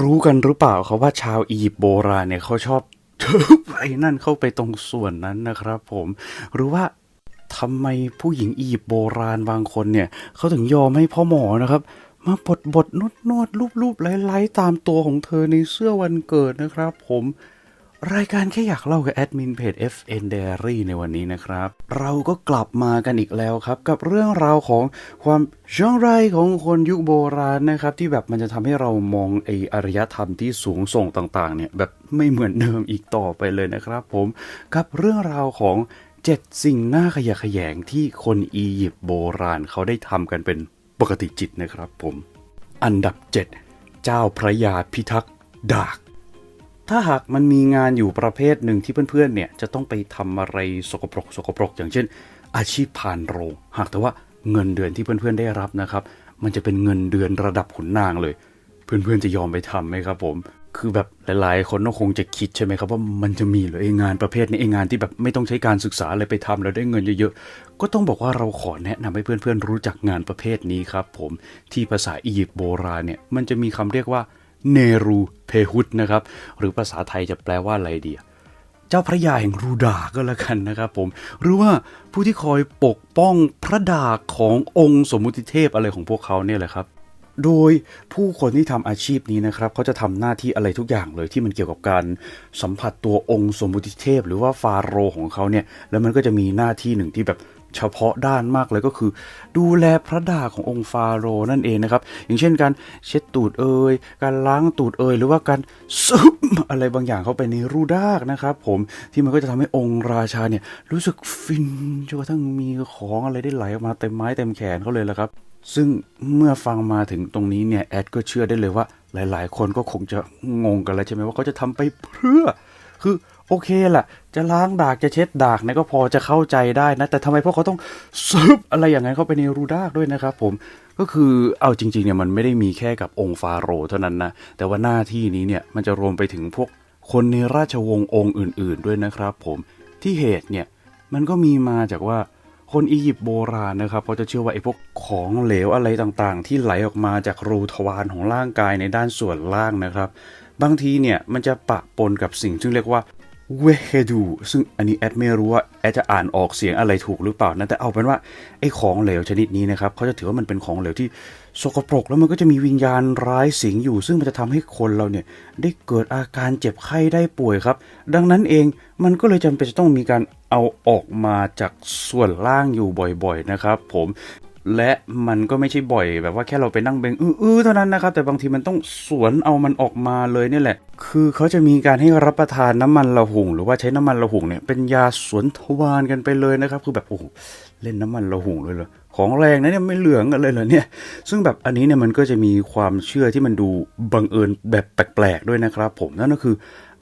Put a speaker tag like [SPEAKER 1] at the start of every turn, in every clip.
[SPEAKER 1] รู้กันหรือเปล่าเขาว่าชาวอียิปต์โบราณเนี่ยเขาชอบไอ้นั่นเข้าไปตรงส่วนนั้นนะครับผมหรือว่าทำไมผู้หญิงอียิปต์โบราณบางคนเนี่ยเขาถึงยอมให้พ่อหมอนะครับ มาบดบดนวดนวดรูปรูปไล่ไล้ตามตัวของเธอในเสื้อวันเกิดนะครับ ผม รายการแค่อยากเล่ากับแอดมินเพจ FN Diary ในวันนี้นะครับ เราก็กลับมากันอีกแล้วครับ กับเรื่องราวของความช่องไรของคนยุคโบราณนะครับ ที่แบบมันจะทำให้เรามองไออารยธรรมที่สูงส่งต่างๆ เนี่ย แบบไม่เหมือนเดิมอีกต่อไปเลยนะครับ ผมกับเรื่องราวของ7สิ่งน่าขยะแขยงที่คนอียิปต์โบราณเขาได้ทำกันเป็นปกติจิตนะครับผม อันดับ 7 เจ้าพระยาพิทักษ์ดาก ถ้าหากมันมีงานอยู่ประเภทหนึ่งที่เพื่อนๆเนี่ยจะต้องไปทำอะไรสกปรกสกปรก อย่างเช่น อาชีพพานโรง หากแต่ว่าเงินเดือนที่เพื่อนๆได้รับนะครับ มันจะเป็นเงินเดือนระดับขุนนางเลย เพื่อนๆจะยอมไปทำไหมครับผมคือแบบหลายๆ คนก็คงจะคิดใช่ไหมครับว่ามันจะมีเหรือไองานประเภทนี้ไองานที่แบบไม่ต้องใช้การศึกษาอะไรไปทำแล้วได้เงินเยอะๆ ก็ต้องบอกว่าเราขอแนะนำให้เพื่อนๆรู้จักงานประเภทนี้ครับผมที่ภาษาอียิปต์โบราณเนี่ยมันจะมีคำเรียกว่า เนรูเพฮุตนะครับ หรือภาษาไทยจะแปลว่าอะไรดีเจ้าพระยาแห่งรูดาก็แล้วกันนะครับผม หรือว่าผู้ที่คอยปกป้องพระดาขององค์สมมุติเทพอะไรของพวกเขาเนี่ยแหละครับ โดยผู้คนที่ทำอาชีพนี้นะครับเขาจะทำหน้าที่อะไรทุกอย่างเลยที่มันเกี่ยวกับการสัมผัสตัวองค์สมมุติเทพ หรือว่าฟาโรห์ของเขาเนี่ย แล้วมันก็จะมีหน้าที่หนึ่งที่แบบ เฉพาะด้านมากเลยก็คือ ดูแลพระดาขององค์ฟาโรห์นั่นเองนะครับ อย่างเช่นการเช็ดตูดเอ่ยการล้างตูดเอ่ยหรือว่าการซึมอะไรบางอย่างเข้าไปในรูดากนะครับ ผมที่มันก็จะทำให้องค์ราชาเนี่ยรู้สึกฟินจนกระทั่งมีของอะไรได้ไหลออกมาเต็มไม้เต็มแขนเขาเลยละครับ ซึ่งเมื่อฟังมาถึงตรงนี้เนี่ยแอดก็เชื่อได้เลยว่า หลาย ๆ คนก็คงจะงงกันแล้วใช่ไหมว่าเขาจะทำไปเพื่อคือ โอเคแหละจะล้างดากจะเช็ดดากเนี่ยก็พอจะเข้าใจได้นะ แต่ทำไมพวกเขาต้องซึบอะไรอย่างนั้นเข้าไปในรูดากด้วยนะครับผมก็คือเอาจริงๆเนี่ยมันไม่ได้มีแค่กับองค์ฟาโรห์เท่านั้นนะ แต่ว่าหน้าที่นี้เนี่ยมันจะรวมไปถึงพวกคนในราชวงศ์องค์อื่น ๆ ด้วยนะครับ ผมที่เหตุเนี่ยมันก็มีมาจากว่าคนอียิปต์โบราณนะครับเขาจะเชื่อว่าไอ้พวกของเหลวอะไรต่างๆ ที่ไหลออกมาจากรูทวารของร่างกายในด้านส่วนล่างนะครับ บางทีเนี่ยมันจะปะปนกับสิ่งซึ่งเรียกว่า เวเฮดูซึ่งอันนี้แอดไม่รู้ว่าแอดจะอ่านออกเสียงอะไรถูกหรือเปล่านะแต่เอาเป็นว่าไอ้ของเหลวชนิดนี้นะครับเขาจะถือว่ามันเป็นของเหลวที่สกปรกแล้วมันก็จะมีวิญญาณร้ายสิงอยู่ ซึ่งมันจะทำให้คนเราเนี่ยได้เกิดอาการเจ็บไข้ได้ป่วยครับ ดังนั้นเองมันก็เลยจำเป็นจะต้องมีการเอาออกมาจากส่วนล่างอยู่บ่อยๆนะครับ ผม และมันก็ไม่ใช่บ่อยแบบว่าแค่เราไปนั่งเบงอื้อเท่านั้นนะครับ แต่บางทีมันต้องสวนเอามันออกมาเลยเนี่แหละ คือเขาจะมีการให้รับประทานน้ำมันละหุ่ง หรือว่าใช้น้ำมันละหุ่งเนี่ยเป็นยาสวนทวารกันไปเลยนะครับ คือแบบโอ้โหเล่นน้ำมันละหุ่งเลยเหรอของแรงนะเนี่ยไม่เหลืองกันเลยเหรอเนี่ย ซึ่งแบบอันนี้เนี่ยมันก็จะมีความเชื่อที่มันดูบังเอิญแบบแปลกๆด้วยนะครับ ผมนั่นก็คือ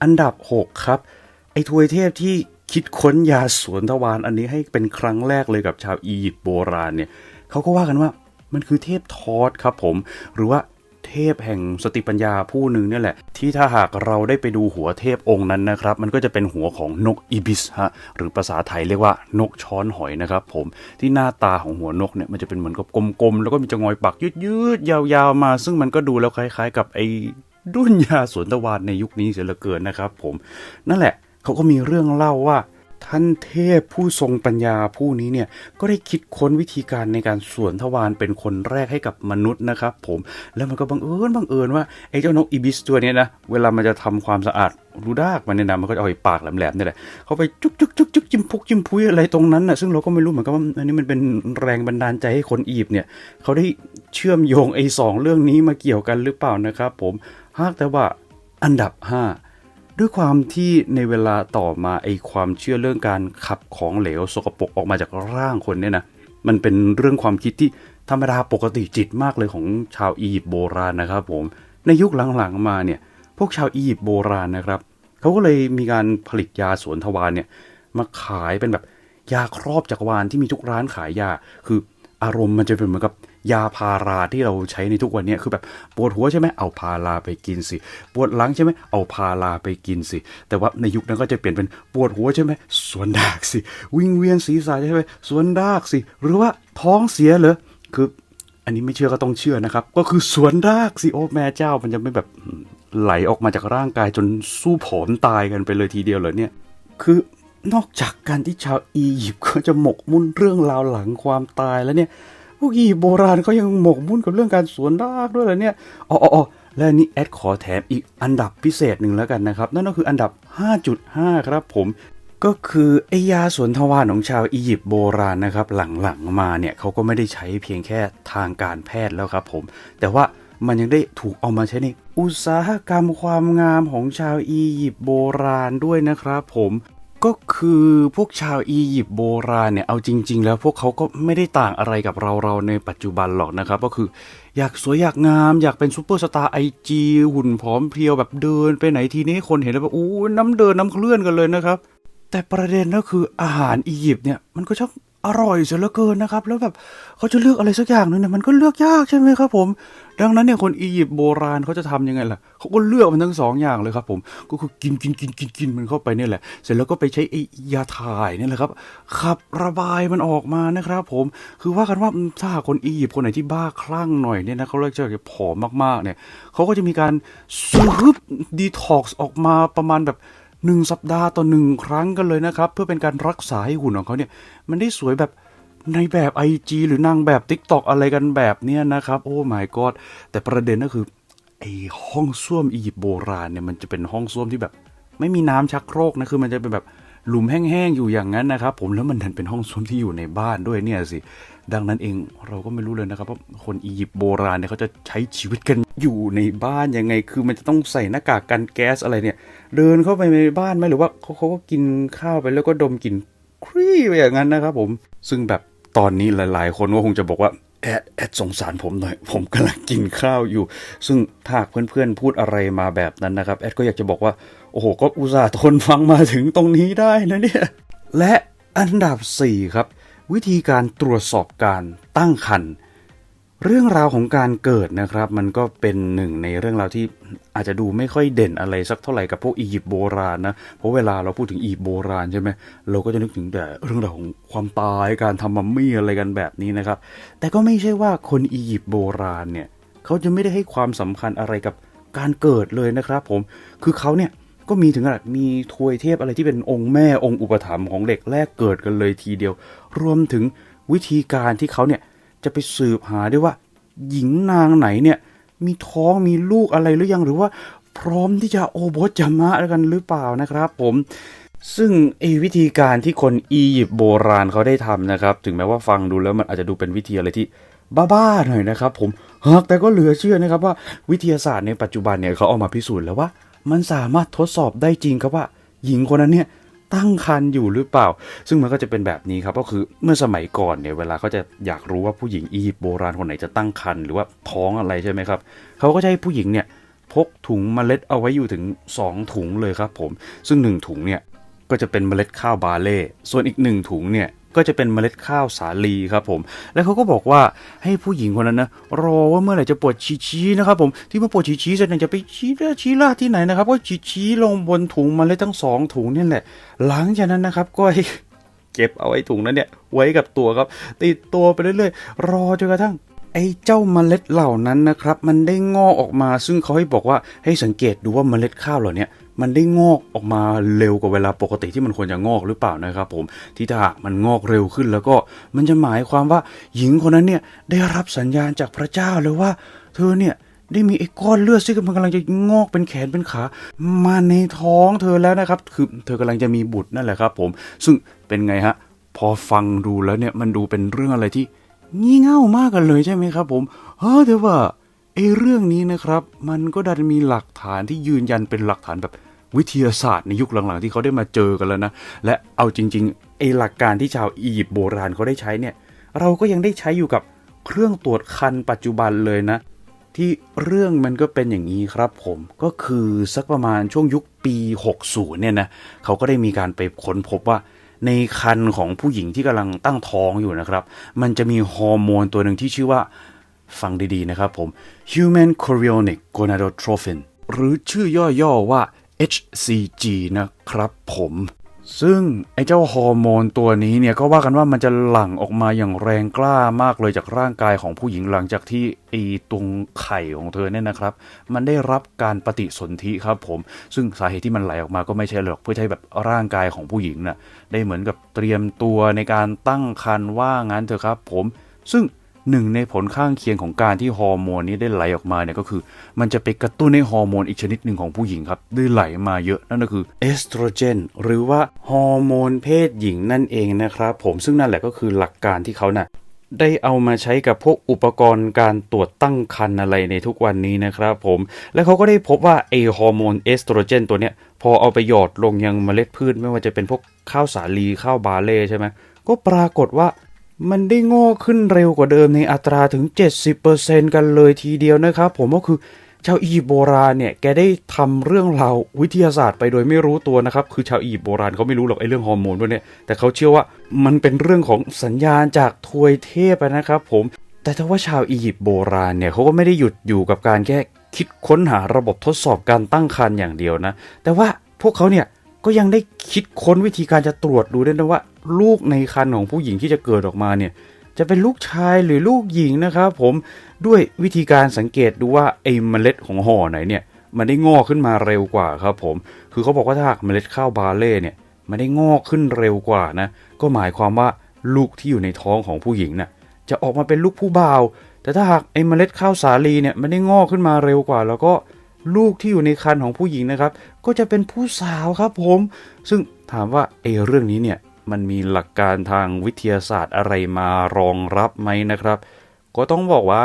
[SPEAKER 1] อันดับ 6 ครับ ไอ้ทวยเทพที่คิดค้นยาสวนทวารอันนี้ให้เป็นครั้งแรกเลยกับชาวอียิปต์โบราณเนี่ย เขาก็ว่ากันว่ามันคือเทพทอสครับผม หรือว่าเทพแห่งสติปัญญาผู้หนึ่งเนี่ยแหละ ที่ถ้าหากเราได้ไปดูหัวเทพองค์นั้นนะครับ มันก็จะเป็นหัวของนกอีบิสฮะหรือภาษาไทยเรียกว่านกช้อนหอยนะครับผมที่หน้าตาของหัวนกเนี่ยมันจะเป็นเหมือนกับกลมๆ แล้วก็มีจงอยปักยืดๆ ยาวๆมา ซึ่งมันก็ดูแล้วคล้ายๆ กับไอ้ดุนยาสวนตะวันในยุคนี้เสียเหลือเกินนะครับผมนั่นแหละเขาก็มีเรื่องเล่าว่า ท่านเทพผู้ทรงปัญญาผู้นี้เนี่ยก็ได้คิดค้นวิธีการในการสวนทวารเป็นคนแรกให้กับมนุษย์นะครับ ผมแล้วมันก็บังเอิญบังเอิญว่าไอ้เจ้านกอีบิสตัวนี้นะเวลามันจะทำความสะอาดรูดากมันเนี่ยนะมันก็จะเอาไอ้ปากแหลมๆนี่แหละเขาไปจุกจุกจุกจุกจิ้มพุกจิ้มพุยอะไรตรงนั้นน่ะซึ่งเราก็ไม่รู้เหมือนกันว่าอันนี้มันเป็นแรงบันดาลใจให้คนอียิปต์เนี่ยเขาได้เชื่อมโยงไอ้สองเรื่องนี้มาเกี่ยวกันหรือเปล่านะครับ ผมหากแต่ว่าอันดับห้า ด้วยความที่ในเวลาต่อมาไอความเชื่อเรื่องการขับของเหลวสกปรกออกมาจากร่างคนเนี่ยนะมันเป็นเรื่องความคิดที่ธรรมดาปกติจิตมากเลยของชาวอียิปต์โบราณนะครับผมในยุคหลังๆมาเนี่ยพวกชาวอียิปต์โบราณนะครับเขาก็เลยมีการผลิตยาสวนทวารเนี่ยมาขายเป็นแบบยาครอบจักรวาลที่มีทุกร้านขายยา คืออารมณ์มันจะเป็นเหมือนกับ ยาพาราที่เราใช้ในทุกวันนี้คือแบบปวดหัวใช่ไหมเอาพาราไปกินสิ ปวดหลังใช่ไหมเอาพาราไปกินสิ แต่ว่าในยุคนั้นก็จะเปลี่ยนเป็นปวดหัวใช่ไหมสวนดากสิ วิ่งเวียนศีรษะใช่ไหมสวนดากสิ หรือว่าท้องเสียเหรอคืออันนี้ไม่เชื่อก็ต้องเชื่อนะครับ ก็คือสวนดากสิโอแม่เจ้ามันจะไม่แบบไหลออกมาจากร่างกายจนสู้ผอมตายกันไปเลยทีเดียวเหรอเนี่ย คือนอกจากการที่ชาวอียิปต์เขาจะหมกมุ่นเรื่องราวหลังความตายแล้วเนี่ย พวกอียิปต์โบราณเขายังหมกมุ่นกับเรื่องการสวนรากด้วยเหรอเนี่ยอ๋ออออและนี่แอดขอแถมอีกอันดับพิเศษหนึ่งแล้วกันนะครับ นั่นก็คืออันดับ 5.5 ครับผมก็คือไอยาสวนทวารของชาวอียิปต์โบราณนะครับ หลังๆมาเนี่ยเขาก็ไม่ได้ใช้เพียงแค่ทางการแพทย์แล้วครับผม แต่ว่ามันยังได้ถูกเอามาใช้ในอุตสาหกรรมความงามของชาวอียิปต์โบราณด้วยนะครับผม ก็คือพวกชาวอียิปต์โบราณเนี่ยเอาจริง ๆ แล้วพวกเขาก็ไม่ได้ต่างอะไรกับเราเราในปัจจุบันหรอกนะครับ ก็คืออยากสวยอยากงามอยากเป็นซูเปอร์สตาร์ไอจีหุ่นผอมเพรียวแบบเดินไปไหนทีนี้คนเห็นแล้วแบบอู้น้ำเดินน้ำเคลื่อนกันเลยนะครับ แต่ประเด็นก็คืออาหารอียิปต์เนี่ยมันก็ช่าง อร่อยเสียเหลือเกินนะครับ แล้วแบบเขาจะเลือกอะไรสักอย่างหนึงเนี่ยมันก็เลือกยากใช่ไหมครับผม ดังนั้นเนี่ยคนอียิปต์โบราณเขาจะทำยังไงล่ะเขาก็เลือกมันทั้งสองอย่างเลยครับผมก็คือกินกินกินกินกินมันเข้าไปเนี่ยแหละ เสร็จแล้วก็ไปใช้ไอยาถ่ายเนี่ยแหละครับขับระบายมันออกมานะครับ ผมคือว่ากันว่าถ้าคนอียิปต์คนไหนที่บ้าคลั่งหน่อยเนี่ยนะเขาเรียกจะผอมมากๆเนี่ยเขาก็จะมีการซูบดีท็อกซ์ออกมาประมาณแบบ หนึ่งสัปดาห์ต่อหนึ่งครั้งกันเลยนะครับ เพื่อเป็นการรักษาให้หุ่นของเขาเนี่ย มันได้สวยแบบในแบบ IG หรือนางแบบ TikTok อะไรกันแบบเนี้ยนะครับ โอ้ my god แต่ประเด็นก็คือไอห้องส้วมอียิปต์โบราณเนี่ยมันจะเป็นห้องส้วมที่แบบ ไม่มีน้ำชักโครกนะคือมันจะเป็นแบบ หลุมแห้งๆอยู่อย่างนั้นนะครับ ผมแล้วมันดันเป็นห้องส้วมที่อยู่ในบ้านด้วยเนี่ยสิ ดังนั้นเองเราก็ไม่รู้เลยนะครับว่าคนอียิปต์โบราณเนี่ยเขาจะใช้ชีวิตกันอยู่ในบ้านยังไง คือมันจะต้องใส่หน้ากากกันแก๊สอะไรเนี่ย เดินเข้าไปในบ้านไหมหรือว่าเขาเขาก็กินข้าวไปแล้วก็ดมกลิ่นครีไปอย่างนั้นนะครับผมซึ่งแบบตอนนี้หลาย ๆ คนก็คงจะบอกว่า แอดแอดสงสารผมหน่อย ผมกำลังกินข้าวอยู่ ซึ่งถ้าเพื่อนๆพูดอะไรมาแบบนั้นนะครับ แอดก็อยากจะบอกว่า โอ้โห ก็อุตส่าห์ทนฟังมาถึงตรงนี้ได้นะเนี่ย และอันดับ 4 ครับ วิธีการตรวจสอบการตั้งครรภ์ เรื่องราวของการเกิดนะครับ มันก็เป็นหนึ่งในเรื่องราวที่อาจจะดูไม่ค่อยเด่นอะไรสักเท่าไหร่กับพวกอียิปต์โบราณนะเพราะเวลาเราพูดถึงอียิปต์โบราณใช่ไหมเราก็จะนึกถึงแต่เรื่องราวของความตายการทำมัมมี่อะไรกันแบบนี้นะครับ แต่ก็ไม่ใช่ว่าคนอียิปต์โบราณเนี่ยเขาจะไม่ได้ให้ความสำคัญอะไรกับการเกิดเลยนะครับ ผมคือเขาเนี่ยก็มีถึงขนาดมีทวยเทพอะไรที่เป็นองค์แม่องค์อุปถัมภ์ของเด็กแรกเกิดกันเลยทีเดียว รวมถึงวิธีการที่เขาเนี่ย จะไปสืบหาได้ว่า หญิงนางไหนเนี่ย มีท้องมีลูกอะไรหรือยังหรือว่า พร้อมที่จะโอบทจะมากันหรือเปล่านะครับ ผมซึ่งไอ้วิธีการที่คนอียิปต์โบราณเขาได้ทำนะครับ ถึงแม้ว่าฟังดูแล้วมันอาจจะดูเป็นวิธีอะไรที่บ้าๆหน่อยนะครับ ผมหากแต่ก็เหลือเชื่อนะครับว่าวิทยาศาสตร์ในปัจจุบันเนี่ยเขาเอามาพิสูจน์แล้วว่า มันสามารถทดสอบได้จริงครับว่า หญิงคนนั้นเนี่ย ตั้งครรภ์อยู่หรือเปล่า ซึ่งมันก็จะเป็นแบบนี้ครับก็คือเมื่อสมัยก่อนเนี่ยเวลาเขาจะอยากรู้ว่าผู้หญิงอียิปต์โบราณคนไหนจะตั้งครรภ์หรือว่าท้องอะไรใช่ไหมครับเขาก็จะให้ผู้หญิงเนี่ยพกถุงเมล็ดเอาไว้อยู่ถึง 2 ถุงเลยครับผม ซึ่ง 1 ถุงเนี่ยก็จะเป็นเมล็ดข้าวบาเล่ ส่วนอีก 1 ถุงเนี่ย ก็จะเป็นเมล็ดข้าวสาลีครับผม แล้วเขาก็บอกว่าให้ผู้หญิงคนนั้นนะรอว่าเมื่อไหร่จะปวดชี้ชี้นะครับผมที่มาปวดชี้ชี้เสร็จเนี่ยจะไปชี้ล่าชี้ล่าที่ไหนนะครับก็ชี้ชี้ลงบนถุงเมล็ดทั้งสองถุงนี่แหละ หลังจากนั้นนะครับก็ให้เก็บเอาไอ้ถุงนั้นเนี่ยไว้กับตัวครับ ติดตัวไปเรื่อยๆ รอจนกระทั่งไอ้เจ้าเมล็ดเหล่านั้นนะครับ มันได้งอกออกมาซึ่งเขาให้บอกว่าให้สังเกตดูว่าเมล็ดข้าวเหล่านี้ มันได้งอกออกมาเร็วกว่าเวลาปกติที่มันควรจะงอกหรือเปล่านะครับ ผมที่ถ้าหากมันงอกเร็วขึ้นแล้วก็มันจะหมายความว่าหญิงคนนั้นเนี่ยได้รับสัญญาณจากพระเจ้าเลยว่า เธอเนี่ยได้มีไอ้ก้อนเลือดซึ่งมันกำลังจะงอกเป็นแขนเป็นขามาในท้องเธอแล้วนะครับ คือเธอกำลังจะมีบุตรนั่นแหละครับ ผม ซึ่งเป็นไงฮะพอฟังดูแล้วเนี่ยมันดูเป็นเรื่องอะไรที่งี่เง่ามากกันเลยใช่ไหมครับ ผมเฮ้อแต่ว่า ไอ้เรื่องนี้นะครับ มันก็ดันมีหลักฐานที่ยืนยันเป็นหลักฐานแบบวิทยาศาสตร์ในยุคหลังๆ ที่เขาได้มาเจอกันแล้วนะ และเอาจริงๆไอหลักการที่ชาวอียิปต์โบราณเขาได้ใช้เนี่ย เราก็ยังได้ใช้อยู่กับเครื่องตรวจคันปัจจุบันเลยนะ ที่เรื่องมันก็เป็นอย่างนี้ครับผมก็คือสักประมาณช่วงยุคปี 60 เนี่ยนะเขาก็ได้มีการไปค้นพบว่าในคันของผู้หญิงที่กำลังตั้งท้องอยู่นะครับ มันจะมีฮอร์โมนตัวหนึ่งที่ชื่อว่า ฟังดีๆนะครับผม Human Chorionic Gonadotrophin หรือชื่อย่อๆว่า HCG นะครับผม ซึ่งไอ้เจ้าฮอร์โมนตัวนี้เนี่ยก็ว่ากันว่ามันจะหลั่งออกมาอย่างแรงกล้ามากเลยจากร่างกายของผู้หญิงหลังจากที่ไอ้ตรงไข่ของเธอเนี่ยนะครับ มันได้รับการปฏิสนธิครับผม ซึ่งสาเหตุที่มันไหลออกมาก็ไม่ใช่หรอกเพื่อให้แบบร่างกายของผู้หญิงน่ะได้เหมือนกับเตรียมตัวในการตั้งครรภ์ว่างั้นเถอะครับผม ซึ่ง หนึ่งในผลข้างเคียงของการที่ฮอร์โมนนี้ได้ไหลออกมาเนี่ยก็คือ มันจะไปกระตุ้นให้ฮอร์โมนอีกชนิดหนึ่งของผู้หญิงครับได้ไหลมาเยอะนั่นก็คือเอสโตรเจนหรือว่าฮอร์โมนเพศหญิงนั่นเองนะครับผมซึ่งนั่นแหละก็คือหลักการที่เขาน่ะได้เอามาใช้กับพวกอุปกรณ์การตรวจตั้งครรภ์อะไรในทุกวันนี้นะครับผม และเขาก็ได้พบว่าไอฮอร์โมนเอสโตรเจนตัวเนี้ยพอเอาไปหยอดลงยังเมล็ดพืช ไม่ว่าจะเป็นพวกข้าวสาลีข้าวบาเล่ใช่ไหมก็ปรากฏว่า มันได้งอขึ้นเร็วกว่าเดิมในอัตราถึง 70%กันเลยทีเดียวนะครับ ผมก็คือชาวอียิปต์โบราณเนี่ยแกได้ทำเรื่องราววิทยาศาสตร์ไปโดยไม่รู้ตัวนะครับ คือชาวอียิปต์โบราณเขาไม่รู้หรอกไอ้เรื่องฮอร์โมนพวกเนี้ยแต่เขาเชื่อว่ามันเป็นเรื่องของสัญญาณจากทวยเทพนะครับ ผมแต่ถ้าว่าชาวอียิปต์โบราณเนี่ยเขาก็ไม่ได้หยุดอยู่กับการแค่คิดค้นหาระบบทดสอบการตั้งครรภ์อย่างเดียวนะ แต่ว่าพวกเขาเนี่ยก็ยังได้คิดค้นวิธีการจะตรวจดูด้วยนะว่า ลูกในครรภ์ของผู้หญิงที่จะเกิดออกมาเนี่ยจะเป็นลูกชายหรือลูกหญิงนะครับผมด้วยวิธีการสังเกตดูว่าไอ้เมล็ดของห่อไหนเนี่ยมันได้งอกขึ้นมาเร็วกว่าครับผมคือเขาบอกว่าถ้าเมล็ดข้าวบาเล่เนี่ยมันได้งอกขึ้นเร็วกว่านะก็หมายความว่าลูกที่อยู่ในท้องของผู้หญิงน่ะจะออกมาเป็นลูกผู้บ่าว แต่ถ้าหากไอ้เมล็ดข้าวสาลีเนี่ยมันได้งอกขึ้นมาเร็วกว่า แล้วก็ลูกที่อยู่ในครรภ์ของผู้หญิงนะครับ ก็จะเป็นผู้สาวครับผม ซึ่งถามว่าไอ้เรื่องนี้เนี่ย มันมีหลักการทางวิทยาศาสตร์อะไรมารองรับไหมนะครับ ก็ต้องบอกว่า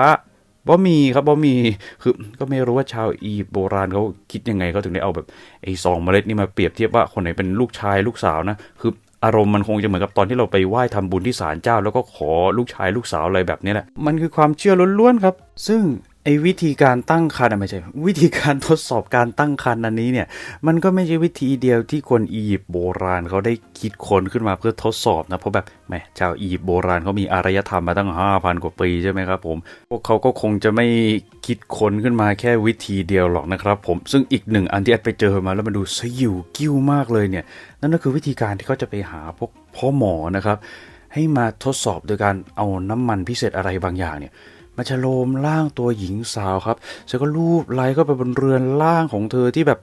[SPEAKER 1] บ่มีครับบ่มีคือก็ไม่รู้ว่าชาวอียิปต์โบราณเขาคิดยังไงเขาถึงได้เอาแบบไอ้สองเมล็ดนี่มาเปรียบเทียบว่าคนไหนเป็นลูกชายลูกสาวนะคืออารมณ์มันคงจะเหมือนกับตอนที่เราไปไหว้ทำบุญที่ศาลเจ้า แล้วก็ขอลูกชายลูกสาวอะไรแบบนี้แหละ มันคือความเชื่อล้วนๆครับ ซึ่ง ไอ้วิธีการตั้งครรภ์อะไม่ใช่ วิธีการทดสอบการตั้งครรภ์อันนี้เนี่ย มันก็ไม่ใช่วิธีเดียวที่คนอียิปต์โบราณเขาได้คิดค้นขึ้นมาเพื่อทดสอบนะ เพราะแบบแหมชาวอียิปต์โบราณเขามีอารยธรรมมาตั้ง 5,000 กว่าปีใช่ไหมครับผม พวกเขาก็คงจะไม่คิดค้นขึ้นมาแค่วิธีเดียวหรอกนะครับผมซึ่งอีกหนึ่งอันที่แอดไปเจอมาแล้วมันดูสยิวกิ้วมากเลยเนี่ย นั่นก็คือวิธีการที่เขาจะไปหาพวกพ่อหมอนะครับให้มาทดสอบโดยการเอาน้ำมันพิเศษอะไรบางอย่างเนี่ย มาฉโลมร่างตัวหญิงสาวครับเสร็จก็ลูบไล้เข้าไปบนเรือนร่างของเธอที่แบบ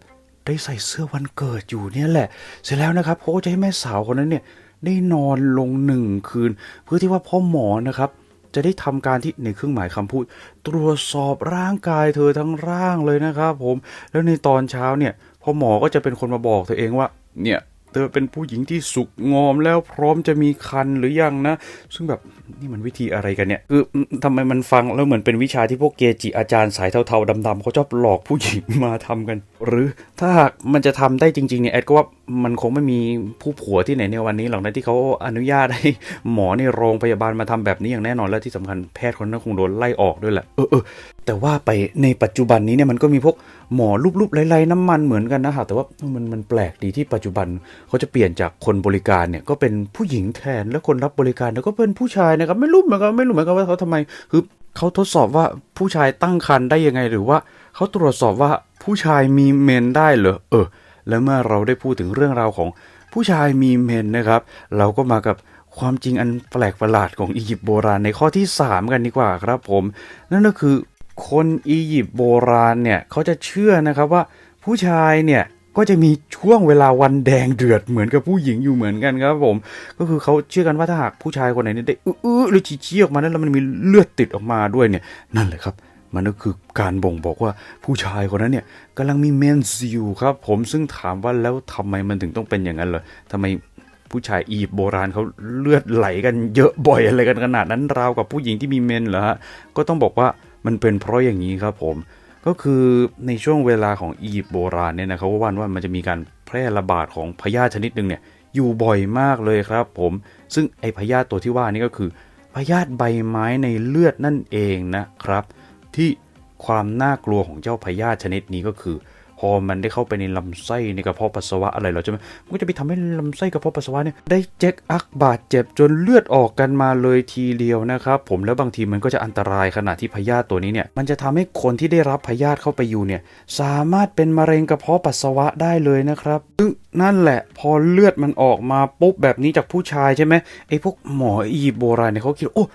[SPEAKER 1] ได้ใส่เสื้อวันเกิดอยู่เนี่ยแหละ เสร็จแล้วนะครับเขาก็จะให้แม่สาวคนนั้นเนี่ยได้นอนลงหนึ่งคืน เพื่อที่ว่าพ่อหมอนะครับ จะได้ทำการที่ในเครื่องหมายคำพูด ตรวจสอบร่างกายเธอทั้งร่างเลยนะครับผมแล้วในตอนเช้าเนี่ยพ่อหมอก็จะเป็นคนมาบอกเธอเองว่าเนี่ย ธอเป็นผู้หญิงที่สุกงอมแล้วพร้อมจะมีคันหรือยังนะ ซึ่งแบบนี่มันวิธีอะไรกันเนี่ย คือทำไมมันฟังแล้วเหมือนเป็นวิชาที่พวกเกจิอาจารย์สายเทาๆดำๆเขาชอบหลอกผู้หญิงมาทำกัน หรือถ้าหากมันจะทำได้จริงๆเนี่ยแอดก็ว่า มันคงไม่มีผู้ผัวที่ไหนในวันนี้หรอกนะที่เขาอนุญาตให้หมอในโรงพยาบาลมาทำแบบนี้อย่างแน่นอนและที่สำคัญแพทย์คนนั้นคงโดนไล่ออกด้วยแหละเออเออแต่ว่าไปในปัจจุบันนี้เนี่ยมันก็มีพวกหมอรูปๆไล่ๆน้ำมันเหมือนกันนะฮะแต่ว่ามันมันแปลกดีที่ปัจจุบันเขาจะเปลี่ยนจากคนบริการเนี่ยก็เป็นผู้หญิงแทนแล้วคนรับบริการเนี่ยก็เป็นผู้ชายนะครับไม่รู้เหมือนกันไม่รู้เหมือนกันว่าเขาทำไมคือเขาทดสอบว่าผู้ชายตั้งครรภ์ได้ยังไงหรือว่าเขาตรวจสอบว่าผู้ชายมีเมนได้เหรอเออ แล้วเมื่อเราได้พูดถึงเรื่องราวของผู้ชายมีเมนนะครับ เราก็มากับความจริงอันแปลกประหลาดของอียิปต์โบราณในข้อที่ 3 กันดีกว่าครับผม นั่นก็คือคนอียิปต์โบราณเนี่ยเขาจะเชื่อนะครับว่าผู้ชายเนี่ยก็จะมีช่วงเวลาวันแดงเดือดเหมือนกับผู้หญิงอยู่เหมือนกันครับผม ก็คือเขาเชื่อกันว่าถ้าหากผู้ชายคนไหนเนี่ยได้อื้อๆหรือชี้ออกมาแล้วมันมีเลือดติดออกมาด้วยเนี่ยนั่นแหละครับ มันก็คือการบ่งบอกว่าผู้ชายคนนั้นเนี่ยกำลังมีเมนส์อยู่ครับ ผมซึ่งถามว่าแล้วทำไมมันถึงต้องเป็นอย่างนั้นเหรอทำไมผู้ชายอียิปต์โบราณเขาเลือดไหลกันเยอะบ่อยอะไรกันขนาดนั้นราวกับผู้หญิงที่มีเมนเหรอฮะก็ต้องบอกว่ามันเป็นเพราะอย่างนี้ครับผมก็คือในช่วงเวลาของอียิปต์โบราณเนี่ยนะเขาว่าว่ามันจะมีการแพร่ระบาดของพยาธิชนิดหนึ่งเนี่ยอยู่บ่อยมากเลยครับผม ซึ่งไอพยาธิตัวที่ว่านี่ก็คือพยาธิใบไม้ในเลือดนั่นเองนะครับ ที่ความน่ากลัวของเจ้าพยาธิชนิดนี้ก็คือ พอมันได้เข้าไปในลำไส้ในกระเพาะปัสสาวะอะไรหรอใช่ไหมมันก็จะไปทำให้ลำไส้กระเพาะปัสสาวะเนี่ยได้เจ็กอักบาดเจ็บจนเลือดออกกันมาเลยทีเดียวนะครับผมแล้วบางทีมันก็จะอันตรายขณะที่พยาธิตัวนี้เนี่ยมันจะทำให้คนที่ได้รับพยาธิเข้าไปอยู่เนี่ยสามารถเป็นมะเร็งกระเพาะปัสสาวะได้เลยนะครับซึ่งนั่นแหละพอเลือดมันออกมาปุ๊บแบบนี้จากผู้ชายใช่ไหมไอ้พวกหมออีโบราณเนี่ยเขาคิดโอ้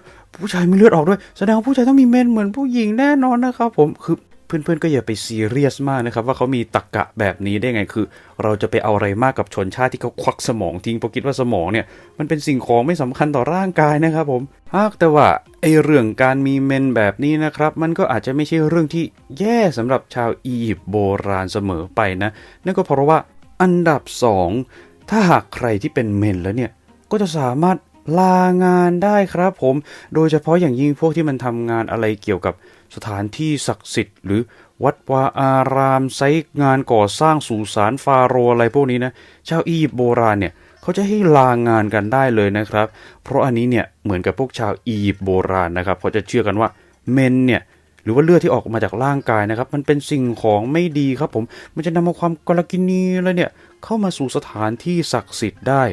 [SPEAKER 1] ผู้ชายมีเลือดออกด้วย แสดงว่าผู้ชายต้องมีเมนเหมือนผู้หญิงแน่นอนนะครับผมคือเพื่อนๆก็อย่าไปซีเรียสมากนะครับ ว่าเขามีตรกกะแบบนี้ได้ไงคือ เราจะไปเอาอะไรมากกับชนชาติที่เขาควักสมองทิ้งเพราะคิดว่าสมองเนี่ย มันเป็นสิ่งของไม่สำคัญต่อร่างกายนะครับผมหากแต่ว่าไอเรื่องการมีเมนแบบนี้นะครับ มันก็อาจจะไม่ใช่เรื่องที่แย่สำหรับชาวอียิปต์โบราณเสมอไปนะ นั่นก็เพราะว่าอันดับสองถ้าหากใครที่เป็นเมนแล้วเนี่ยก็จะสามารถ ลางานได้ครับผม โดยเฉพาะอย่างยิ่งพวกที่มันทำงานอะไรเกี่ยวกับสถานที่ศักดิ์สิทธิ์หรือวัดวาอารามไซต์งานก่อสร้างสุสานฟาโรอะไรพวกนี้นะชาวอียิปต์โบราณเนี่ยเขาจะให้ลางานกันได้เลยนะครับ เพราะอันนี้เนี่ยเหมือนกับพวกชาวอียิปต์โบราณนะครับเขาจะเชื่อกันว่าเมนเนี่ยหรือว่าเลือดที่ออกมาจากร่างกายนะครับ มันเป็นสิ่งของไม่ดีครับผม มันจะนำเอาความกลกินีแล้วเนี่ยเข้ามาสู่สถานที่ศักดิ์สิทธิ์ได้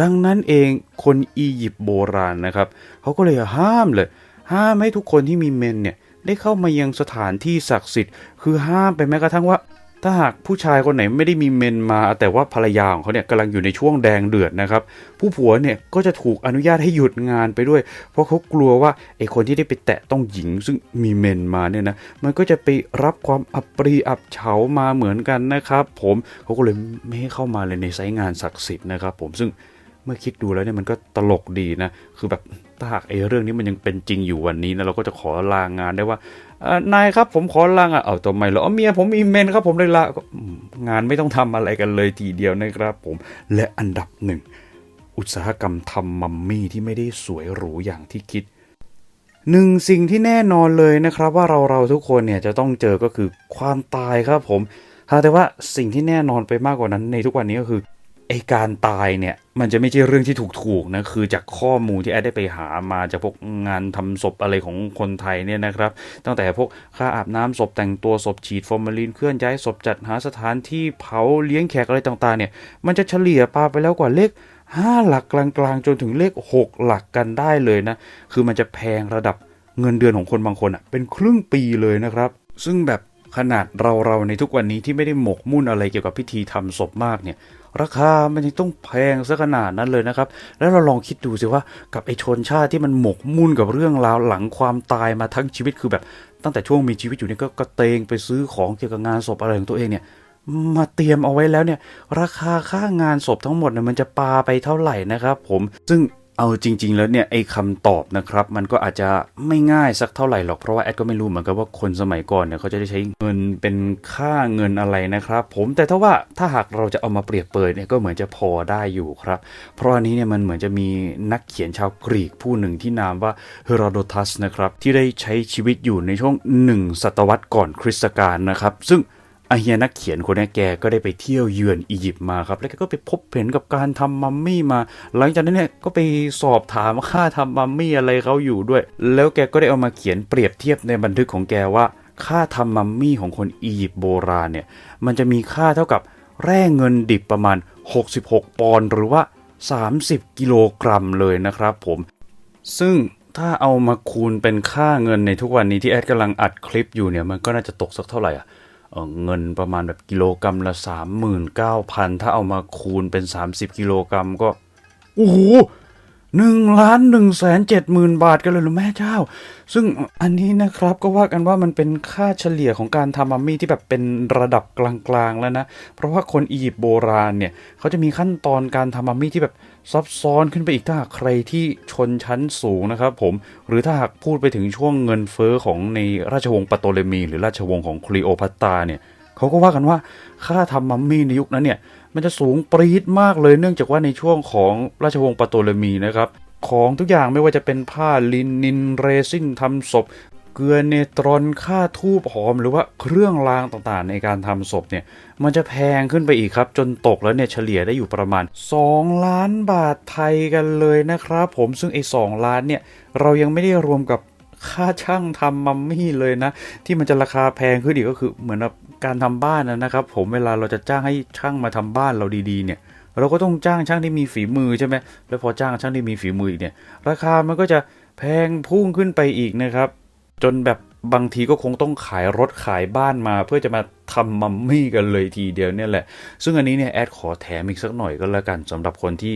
[SPEAKER 1] ดังนั้นเองคนอียิปต์โบราณนะครับเขาก็เลยห้ามเลย ห้ามให้ทุกคนที่มีเมนเนี่ยได้เข้ามายังสถานที่ศักดิ์สิทธิ์ คือห้ามไปแม้กระทั่งว่า ถ้าหากผู้ชายคนไหนไม่ได้มีเมนมา แต่ว่าภรรยาของเขาเนี่ยกำลังอยู่ในช่วงแดงเดือดนะครับ ผู้ผัวเนี่ยก็จะถูกอนุญาตให้หยุดงานไปด้วย เพราะเขากลัวว่าไอ้คนที่ได้ไปแตะต้องหญิงซึ่งมีเมนมาเนี่ยนะมันก็จะไปรับความอับปรีอับเฉามาเหมือนกันนะครับ ผมเขาก็เลยไม่ให้เข้ามาเลยในไซต์งานศักดิ์สิทธิ์นะครับ ผมซึ่ง เมื่อคิดดูแล้วเนี่ยมันก็ตลกดีนะ คือแบบถ้าหากไอ้เรื่องนี้มันยังเป็นจริงอยู่วันนี้นะเราก็จะขอลางงานได้ว่านายครับผมขอลางานเอาทำไมเหรอเอาเมียผมมีเมนครับผมเลยลาก็อืมงานไม่ต้องทำอะไรกันเลยทีเดียวนะครับผมและอันดับหนึ่งอุตสาหกรรมทำมัมมี่ที่ไม่ได้สวยหรูอย่างที่คิดหนึ่งสิ่งที่แน่นอนเลยนะครับ ว่าเราเราทุกคนเนี่ยจะต้องเจอก็คือความตายครับผมแต่ว่าสิ่งที่แน่นอนไปมากกว่านั้นในทุกวันนี้ก็คือ อการตายเนี่ยมันจะไม่ใช่เรื่องที่ถูกๆนะคือจากข้อมูลที่แอดได้ไปหามาจากพวกงานทำศพอะไรของคนไทยเนี่ยนะครับ ตั้งแต่พวกค่าอาบน้ำศพแต่งตัวศพฉีดฟอร์มาลีนเคลื่อนย้ายศพจัดหาสถานที่เผาเลี้ยงแขกอะไรต่างๆเนี่ยมันจะเฉลี่ยปาไปแล้วกว่าเลข5หลักกลางๆ จนถึงเลข 6 หลักกันได้เลยนะ คือมันจะแพงระดับเงินเดือนของคนบางคนอะเป็นครึ่งปีเลยนะครับ ซึ่งแบบ ขนาดเราเราในทุกวันนี้ที่ไม่ได้หมกมุ่นอะไรเกี่ยวกับพิธีทำศพมากเนี่ย ราคามันยังต้องแพงซะขนาดนั้นเลยนะครับ แล้วเราลองคิดดูสิว่ากับไอชนชาติที่มันหมกมุ่นกับเรื่องราวหลังความตายมาทั้งชีวิตคือแบบ ตั้งแต่ช่วงมีชีวิตอยู่เนี่ยก็กระเตงไปซื้อของเกี่ยวกับงานศพอะไรของตัวเองเนี่ยมาเตรียมเอาไว้แล้วเนี่ย ราคาค่างานศพทั้งหมดเนี่ยมันจะปาไปเท่าไหร่นะครับ ผมซึ่ง เอาจริง ๆ แล้วเนี่ยไอ้คำตอบนะครับ มันก็อาจจะไม่ง่ายสักเท่าไหร่หรอกเพราะว่าแอดก็ไม่รู้เหมือนกันว่าคนสมัยก่อนเนี่ยเขาจะได้ใช้เงินเป็นค่าเงินอะไรนะครับผมแต่ถ้าว่าถ้าหากเราจะเอามาเปรียบเปรยเนี่ยก็เหมือนจะพอได้อยู่ครับ เพราะอันนี้เนี่ยมันเหมือนจะมีนักเขียนชาวกรีกผู้หนึ่งที่นามว่าเฮโรโดทัสนะครับที่ได้ใช้ชีวิตอยู่ในช่วงหนึ่งศตวรรษก่อนคริสต์กาลนะครับ ซึ่ง อาเฮียนักเขียนคนนี้แกก็ได้ไปเที่ยวเยือนอียิปต์มาครับ แล้วแกก็ไปพบเห็นกับการทำมัมมี่มา หลังจากนั้นเนี่ยก็ไปสอบถามค่าทำมัมมี่อะไรเขาอยู่ด้วย แล้วแกก็ได้เอามาเขียนเปรียบเทียบในบันทึกของแกว่า ค่าทำมัมมี่ของคนอียิปต์โบราณเนี่ย มันจะมีค่าเท่ากับแร่เงินดิบประมาณ 66 ปอนด์หรือว่า 30 กิโลกรัมเลยนะครับผม ซึ่งถ้าเอามาคูณเป็นค่าเงินในทุกวันนี้ที่แอดกำลังอัดคลิปอยู่เนี่ยมันก็น่าจะตกสักเท่าไหร่อะ เออเงินประมาณแบบกิโลกรัมละ 39,000 ถ้าเอามาคูณเป็น 30 กิโลกรัมก็ โอ้โหหนึ่งล้านหนึ่งแสนเจ็ดหมื่นบาทกันเลยหรือแม่เจ้า ซึ่งอันนี้นะครับก็ว่ากันว่ามันเป็นค่าเฉลี่ยของการทำมัมมี่ที่แบบเป็นระดับกลางๆแล้วนะ เพราะว่าคนอียิปต์โบราณเนี่ย เขาจะมีขั้นตอนการทำมัมมี่ที่แบบ ซับซ้อนขึ้นไปอีกถ้าหากใครที่ชนชั้นสูงนะครับผมหรือถ้าหากพูดไปถึงช่วงเงินเฟ้อของในราชวงศ์ปโตเลมี หรือราชวงศ์ของคลีโอพัตตาเนี่ยเขาก็ว่ากันว่าค่าทำมัมมี่ในยุคนั้นเนี่ยมันจะสูงปรี๊ดมากเลยเนื่องจากว่าในช่วงของราชวงศ์ปโตเลมีนะครับของทุกอย่างไม่ว่าจะเป็นผ้าลินินเรซินทำศพ เกลือเนตรอนค่าทูบหอม หรือว่าเครื่องรางต่างๆ ในการทำศพเนี่ยมันจะแพงขึ้นไปอีกครับ จนตกแล้วเนี่ยเฉลี่ยได้อยู่ประมาณ 2 ล้านบาทไทยกันเลยนะครับ ผมซึ่งไอ้สล้านเนี่ยเรายังไม่ได้รวมกับค่าช่างทำมัมมี่เลยนะ ที่มันจะราคาแพงขึ้นอีกก็คือเหมือนแบบการทำบ้านนะครับ ผมเวลาเราจะจ้างให้ช่างมาทำบ้านเราดีๆเนี่ยเราก็ต้องจ้างช่างที่มีฝีมือใช่ไหมแล้วพอจ้างช่างที่มีฝีมืออีกเนี่ย ราคามันก็จะแพงพุ่งขึ้นไปอีกนะครับ จนแบบบางทีก็คงต้องขายรถขายบ้านมา เพื่อจะมาทำมัมมี่กันเลยทีเดียวเนี่ยแหละ ซึ่งอันนี้เนี่ยแอดขอแถมอีกสักหน่อยก็แล้วกันสำหรับคนที่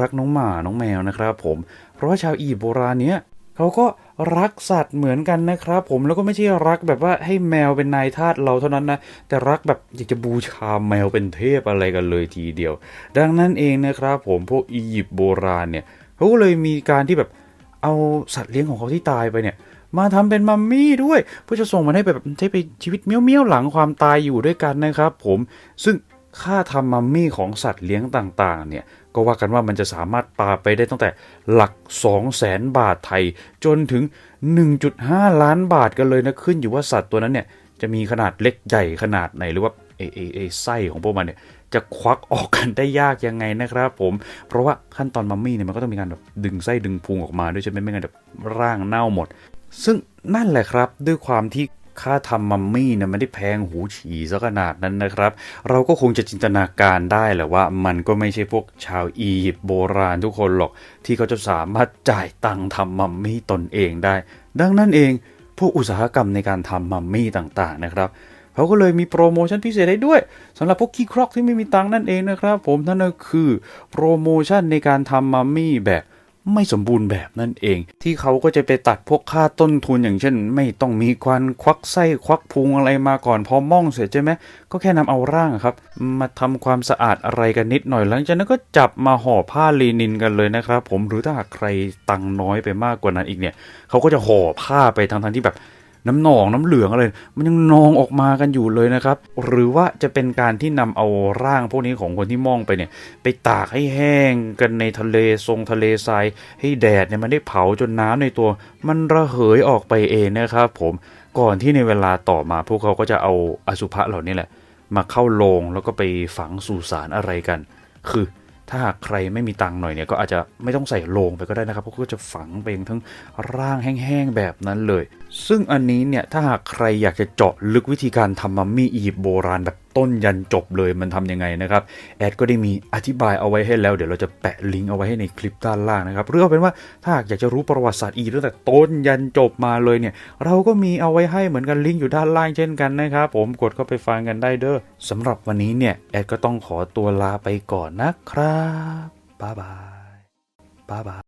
[SPEAKER 1] รักน้องหมาน้องแมวนะครับผม เพราะว่าชาวอียิปต์โบราณเนี้ยเขาก็รักสัตว์เหมือนกันนะครับผมแล้วก็ไม่ใช่รักแบบว่าให้แมวเป็นนายทาสเราเท่านั้นนะแต่รักแบบอยากจะบูชาแมวเป็นเทพอะไรกันเลยทีเดียว ดังนั้นเองนะครับผมพวกอียิปต์โบราณเนี่ยเขาก็เลยมีการที่แบบเอาสัตว์เลี้ยงของเขาที่ตายไปเนี่ย มาทำเป็นมัมมี่ด้วยเพื่อจะส่งมันให้แบบให้ไปชีวิตเมี่ยวๆหลังความตายอยู่ด้วยกันนะครับ ผมซึ่งค่าทำมัมมี่ของสัตว์เลี้ยงต่างๆ เนี่ย ก็ว่ากันว่ามันจะสามารถปาไปได้ตั้งแต่หลัก 2 0 0แสนบาทไทย จนถึง 1.5 ล้านบาทกันเลยนะ ขึ้นอยู่ว่าสัตว์ตัวนั้นเนี่ย จะมีขนาดเล็กใหญ่ขนาดไหน หรือว่าเอเอเอไส้ของพวกมันเนี่ย จะควักออกกันได้ยากยังไงนะครับผม เพราะว่าขั้นตอนมัมมี่เนี่ยมันก็ต้องมีการแบบดึงไส้ดึงพุงออกมาด้วยใช่ไหมไม่งั้นแบบร่างเน่าหมด ซึ่งนั่นแหละครับด้วยความที่ค่าทำมัมมี่เนี่ยมันได้แพงหูฉี่ซะขนาดนั้นนะครับ เราก็คงจะจินตนาการได้แหละว่ามันก็ไม่ใช่พวกชาวอียิปต์โบราณทุกคนหรอก ที่เขาจะสามารถจ่ายตังค์ทำมัมมี่ตนเองได้ ดังนั้นเองพวกอุตสาหกรรมในการทำมัมมี่ต่างๆนะครับเขาก็เลยมีโปรโมชั่นพิเศษให้ด้วยสำหรับพวกขี้ครอกที่ไม่มีตังค์นั่นเองนะครับ ผมนั่นก็คือโปรโมชั่นในการทำมัมมี่แบบ ไม่สมบูรณ์แบบนั่นเอง ที่เขาก็จะไปตัดพวกค่าต้นทุนอย่างเช่น ไม่ต้องมีควันควักไส้ควักพุงอะไรมาก่อนพอม่องเสร็จใช่ไหมก็แค่นำเอาร่างครับ มาทำความสะอาดอะไรกันนิดหน่อยหลังจากนั้นก็จับมาห่อผ้าลีนินกันเลยนะครับ ผมหรือถ้าหากใครตังค์น้อยไปมากกว่านั้นอีกเนี่ยเขาก็จะห่อผ้าไปทั้งๆที่แบบ น้ำหนองน้ำเหลืองอะไร มันยังนองออกมากันอยู่เลยนะครับ หรือว่าจะเป็นการที่นำเอาร่างพวกนี้ของคนที่มองไปเนี่ย ไปตากให้แห้งกันในทะเลทรงทะเลทราย ให้แดดเนี่ยมันได้เผาจนน้ำในตัว มันระเหยออกไปเองนะครับผมก่อนที่ในเวลาต่อมาพวกเขาก็จะเอาอสุภะเหล่านี้แหละ มาเข้าโลงแล้วก็ไปฝังสู่สารอะไรกัน คือ ถ้าหากใครไม่มีตังค์หน่อยเนี่ยก็อาจจะไม่ต้องใส่โลงไปก็ได้นะครับเพราะก็จะฝังไปทั้งร่างแห้งๆแบบนั้นเลย ซึ่งอันนี้เนี่ยถ้าหากใครอยากจะเจาะลึกวิธีการทำมัมมี่อียิปต์โบราณแบบ ต้นยันจบเลยมันทำยังไงนะครับ แอดก็ได้มีอธิบายเอาไว้ให้แล้ว เดี๋ยวเราจะแปะลิงก์เอาไว้ให้ในคลิปด้านล่างนะครับหรือเอาเป็นว่าถ้าอยากจะรู้ประวัติศาสตร์อีต์ตั้งแต่ต้นยันจบมาเลยเนี่ย เราก็มีเอาไว้ให้เหมือนกันลิงก์อยู่ด้านล่างเช่นกันนะครับผมกดเข้าไปฟังกันได้เด้อสำหรับวันนี้เนี่ยแอดก็ต้องขอตัวลาไปก่อนนะครับบ๊ายบายบ๊ายบาย